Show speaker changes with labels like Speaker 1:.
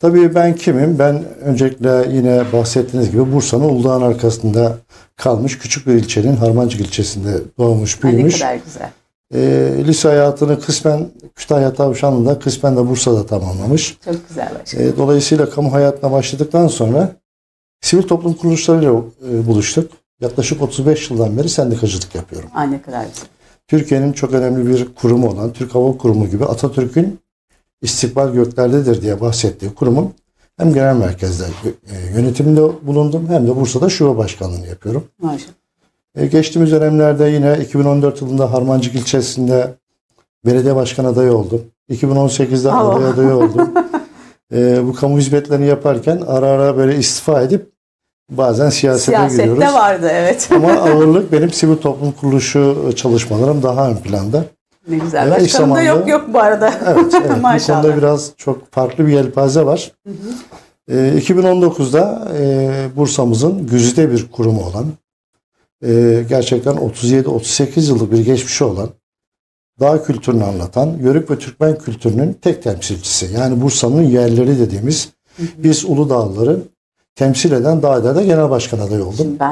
Speaker 1: Tabii ben kimim? Ben öncelikle yine bahsettiğiniz gibi Bursa'nın Uludağ'ın arkasında kalmış küçük bir ilçenin Harmancık ilçesinde doğmuş,
Speaker 2: Ay, ne
Speaker 1: büyümüş.
Speaker 2: kadar güzel.
Speaker 1: Ee, lise hayatını kısmen Kütahya Tavşanlı'da, kısmen de Bursa'da tamamlamış.
Speaker 2: Çok güzel başkanım.
Speaker 1: Ee, dolayısıyla kamu hayatına başladıktan sonra sivil toplum kuruluşlarıyla e, buluştuk. Yaklaşık 35 yıldan beri sendikacılık yapıyorum.
Speaker 2: Ay ne kadar güzel.
Speaker 1: Türkiye'nin çok önemli bir kurumu olan Türk Hava Kurumu gibi Atatürk'ün istikbal göklerdedir diye bahsettiği kurumun hem genel merkezde e, yönetiminde bulundum hem de Bursa'da şube başkanlığını yapıyorum.
Speaker 2: Maşallah.
Speaker 1: E, geçtiğimiz dönemlerde yine 2014 yılında Harmancık ilçesinde belediye başkan adayı oldum. 2018'de
Speaker 2: Allah.
Speaker 1: aday adayı oldum. E, bu kamu hizmetlerini yaparken ara ara böyle istifa edip bazen siyasete
Speaker 2: Siyasette
Speaker 1: giriyoruz.
Speaker 2: vardı evet.
Speaker 1: Ama ağırlık benim sivil toplum kuruluşu çalışmalarım daha ön planda.
Speaker 2: Ne güzel.
Speaker 1: Evet,
Speaker 2: Başkanım da
Speaker 1: zamanlı-
Speaker 2: yok yok bu arada.
Speaker 1: Evet, evet. bu
Speaker 2: Maşallah.
Speaker 1: konuda biraz çok farklı bir yelpaze var. Ee, 2019'da e, Bursa'mızın güzide bir kurumu olan, e, gerçekten 37-38 yıllık bir geçmişi olan, dağ kültürünü anlatan, Yörük ve Türkmen kültürünün tek temsilcisi. Yani Bursa'nın yerleri dediğimiz biz Uludağlıları temsil eden Dağdere'de genel başkan adayı oldum.
Speaker 2: Şimdi ben